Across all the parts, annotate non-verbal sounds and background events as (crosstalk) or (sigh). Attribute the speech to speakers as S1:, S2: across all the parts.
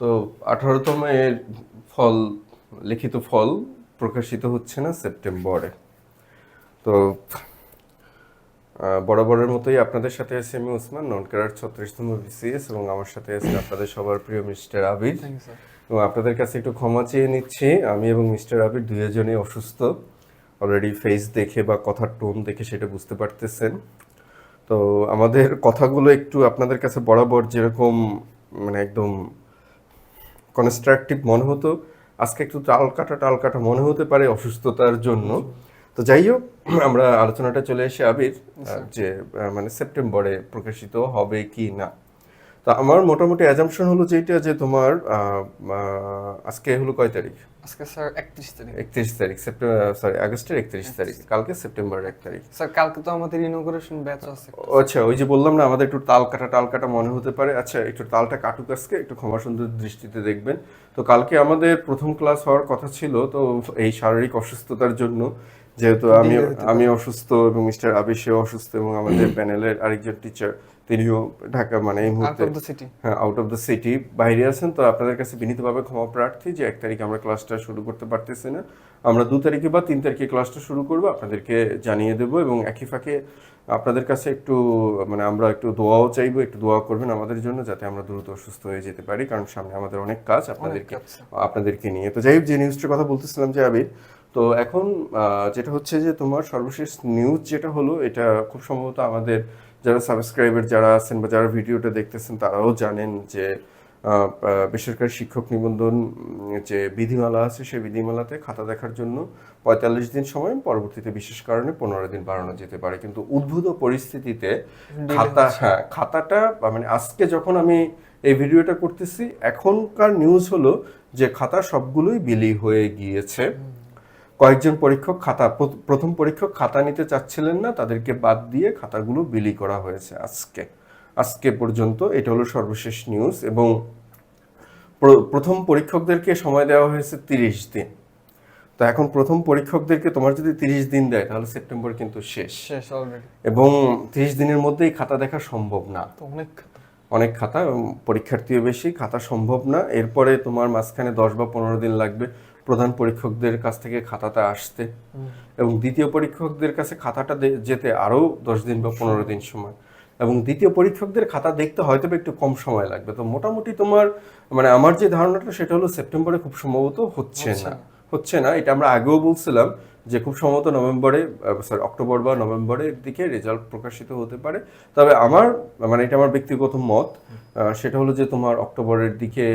S1: তো আঠারোতম এর ফল লিখিত ফল প্রকাশিত হচ্ছে না সেপ্টেম্বরে। তো বরাবরের মতোই আপনাদের সাথে আছি আমি ওসমান নন ক্যারার ছত্রিশতম বিসিএস এবং আমার সাথে আছেন আপনাদের সবার প্রিয় মিস্টার আবির। এবং আপনাদের কাছে একটু ক্ষমা চেয়ে নিচ্ছি আমি এবং মিস্টার আবির দুজনেই অসুস্থ। অলরেডি ফেস দেখে বা কথার টোন দেখে সেটা বুঝতে পারতেছেন। তো আমাদের কথাগুলো একটু আপনাদের কাছে বরাবর যেরকম মানে একদম কনস্ট্রাকটিভ মনে হতো। আজকে একটু টাল কাটা টাল কাটা মনে হতে পারে অসুস্থতার জন্য। তো যাই হোক আমরা আলোচনাটা চলে এসে আবির যে মানে সেপ্টেম্বরে প্রকাশিত হবে কি না। তো আমার মোটামুটি অ্যাজাম্পশন হলো যেটা যে তোমার আজকে হলো কয় তারিখ?
S2: আজকে স্যার একত্রিশ তারিখ।
S1: একত্রিশ তারিখ সেপ্টেম্বর সরি আগস্টের একত্রিশ তারিখ কালকে সেপ্টেম্বরের এক তারিখ।
S2: স্যার কালকে তো আমাদের ইনোগ্রেশন ব্যাচ আছে।
S1: আচ্ছা ওই যে বললাম না আমাদের একটু তাল কাটা টাল কাটা মনে হতে পারে। আচ্ছা একটু তালটা কাটুক আজকে একটু ক্ষমা সুন্দর দৃষ্টিতে দেখবেন। তো কালকে আমাদের প্রথম ক্লাস হওয়ার কথা ছিল তো এই শারীরিক অসুস্থতার জন্য যেহেতু আমি আমি অসুস্থ এবং মিস্টার আবিশেও অসুস্থ এবং আমাদের (clears throat) প্যানেলের আরেকজন টিচার তিনিও ঢাকা মানে এই মুহূর্তে হ্যাঁ আউট অফ দ্য সিটি বাইরে আছেন তো আপনাদের কাছে বিনীতভাবে ক্ষমা প্রার্থী যে এক তারিখে আমরা ক্লাসটা শুরু করতে পারতেছি না। আমরা দু তারিখে বা তিন তারিখে ক্লাসটা শুরু করব আপনাদেরকে জানিয়ে দেবো এবং একই ফাঁকে আপনাদের কাছে একটু মানে আমরা একটু দোয়াও চাইব একটু দোয়া করবেন আমাদের জন্য যাতে আমরা দ্রুত সুস্থ হয়ে যেতে পারি কারণ সামনে আমাদের অনেক কাজ আপনাদেরকে। আপনাদেরকে নিয়ে। তো যাই হোক যে নিউজটার কথা বলতেছিলাম যে আবির তো এখন আহ, যেটা হচ্ছে যে তোমার সর্বশেষ নিউজ যেটা হলো এটা খুব সম্ভবত আমাদের যারা সাবস্ক্রাইবার যারা আছেন বা যারা ভিডিওটা দেখতেছেন তারাও জানেন যে বেসরকারি শিক্ষক নিবন্ধন যে বিধিমালা আছে সেই বিধিমালাতে খাতা দেখার জন্য পঁয়তাল্লিশ দিন সময় পরবর্তীতে বিশেষ কারণে পনেরো দিন বাড়ানো যেতে পারে। কিন্তু উদ্ভূত পরিস্থিতিতে খাতা হ্যাঁ খাতাটা মানে আজকে যখন আমি এই ভিডিওটা করতেছি এখনকার নিউজ হলো যে খাতা সবগুলোই বিলি হয়ে গিয়েছে। কয়েকজন পরীক্ষক খাতা প্র- প্রথম পরীক্ষক খাতা নিতে চাচ্ছিলেন না তাদেরকে বাদ দিয়ে খাতাগুলো বিলি করা হয়েছে আজকে। আজকে পর্যন্ত এটা হলো সর্বশেষ নিউজ এবং প্রথম পরীক্ষকদেরকে সময় দেওয়া হয়েছে তিরিশ দিন। তো এখন প্রথম পরীক্ষকদেরকে তোমার যদি তিরিশ দিন দেয় তাহলে সেপ্টেম্বর কিন্তু শেষ।
S2: শেষ
S1: এবং তিরিশ দিনের মধ্যেই খাতা দেখা সম্ভব না।
S2: অনেক।
S1: অনেক খাতা পরীক্ষার্থীও বেশি খাতা সম্ভব না। এরপরে তোমার মাঝখানে দশ বা পনেরো দিন লাগবে প্রধান পরীক্ষকদের কাছ থেকে খাতাটা আসতে। এবং দ্বিতীয় পরীক্ষকদের কাছে খাতাটা যেতে আরও দশ দিন বা পনেরো দিন সময়। এবং দ্বিতীয় পরীক্ষকদের খাতা দেখতে হয়তো একটু কম সময় লাগবে। তো মোটামুটি তোমার মানে আমার যে ধারণাটা সেটা হলো সেপ্টেম্বরে খুব সম্ভবত হচ্ছে না। হচ্ছে না এটা আমরা আগেও বলছিলাম। যে খুব সম্ভবত নভেম্বরে সরি অক্টোবর বা নভেম্বরের দিকে রেজাল্ট প্রকাশিত হতে পারে। তবে আমার মানে এটা আমার ব্যক্তিগত মত সেটা হলো যে তোমার অক্টোবরের দিকে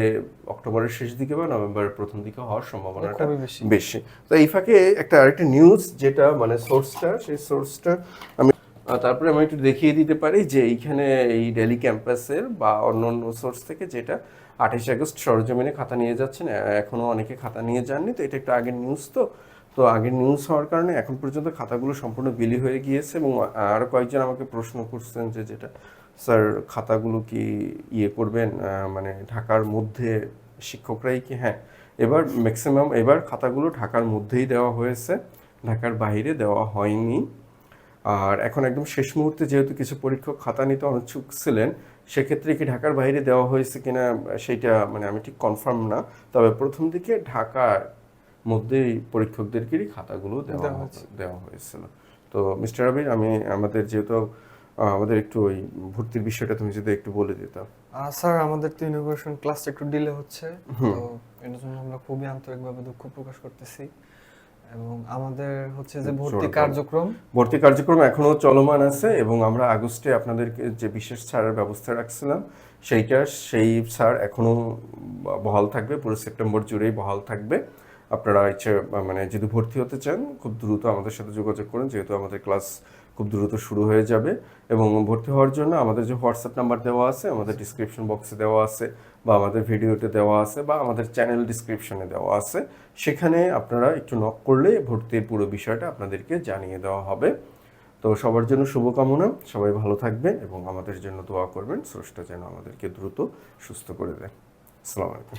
S1: অক্টোবরের শেষ দিকে বা নভেম্বরের প্রথম দিকে হওয়ার সম্ভাবনাটা
S2: বেশি।
S1: বেশি। তো এই ফাঁকে একটা আরেকটা নিউজ যেটা মানে সোর্সটা সেই সোর্সটা আমি তারপরে আমি একটু দেখিয়ে দিতে পারি যে এইখানে এই ডেলি ক্যাম্পাসের বা অন্য অন্য সোর্স থেকে যেটা আঠাশে আগস্ট সরজমিনে খাতা নিয়ে যাচ্ছেন এখনও অনেকে খাতা নিয়ে যাননি তো এটা একটু আগের নিউজ তো। তো আগের নিউজ হওয়ার কারণে এখন পর্যন্ত খাতাগুলো সম্পূর্ণ বিলি হয়ে গিয়েছে এবং আরও কয়েকজন আমাকে প্রশ্ন করছেন যে যেটা, স্যার, খাতাগুলো কি ইয়ে করবেন? মানে ঢাকার মধ্যে শিক্ষকরাই কি? হ্যাঁ এবার ম্যাক্সিমাম এবার খাতাগুলো ঢাকার মধ্যেই দেওয়া হয়েছে, ঢাকার বাইরে দেওয়া হয়নি। আর এখন একদম শেষ মুহূর্তে যেহেতু কিছু পরীক্ষক খাতা নিতে অনিচ্ছুক ছিলেন, সেক্ষেত্রে কি ঢাকার বাইরে দেওয়া হয়েছে কিনা সেইটা মানে আমি ঠিক কনফার্ম না। তবে প্রথম দিকে ঢাকার মধ্যেই পরীক্ষকদেরকেই খাতাগুলো দেওয়া
S2: দেওয়া
S1: দেওয়া হয়েছিল। তো মিস্টার আবির আমি আমাদের যেহেতু আমাদের একটু ওই ভর্তির বিষয়টা তুমি যদি একটু বলে দিতাম
S2: স্যার আমাদের তো ইনোগ্রেশন ক্লাসটা একটু ডিলে হচ্ছে। তো এর জন্য আমরা খুবই আন্তরিকভাবে দুঃখ প্রকাশ করতেছি। এবং আমাদের হচ্ছে যে ভর্তি কার্যক্রম।
S1: ভর্তি কার্যক্রম এখনও চলমান আছে এবং আমরা আগস্টে আপনাদেরকে যে বিশেষ ছাড়ের ব্যবস্থা রাখছিলাম সেইটা সেই ছাড় এখনও বহাল থাকবে পুরো সেপ্টেম্বর জুড়েই বহাল থাকবে। আপনারা ইচ্ছে মানে যদি ভর্তি হতে চান, খুব দ্রুত আমাদের সাথে যোগাযোগ করুন, যেহেতু আমাদের ক্লাস খুব দ্রুত শুরু হয়ে যাবে। এবং ভর্তি হওয়ার জন্য আমাদের যে হোয়াটসঅ্যাপ নাম্বার দেওয়া আছে, আমাদের ডিসক্রিপশন বক্সে দেওয়া আছে, বা আমাদের ভিডিওতে দেওয়া আছে, বা আমাদের চ্যানেল ডিসক্রিপশনে দেওয়া আছে, সেখানে আপনারা একটু নক করলে ভর্তির পুরো বিষয়টা আপনাদেরকে জানিয়ে দেওয়া হবে। তো সবার জন্য শুভকামনা, সবাই ভালো থাকবেন এবং আমাদের জন্য দোয়া করবেন। স্রষ্টা যেন আমাদেরকে দ্রুত সুস্থ করে দেয়। আসসালামু আলাইকুম।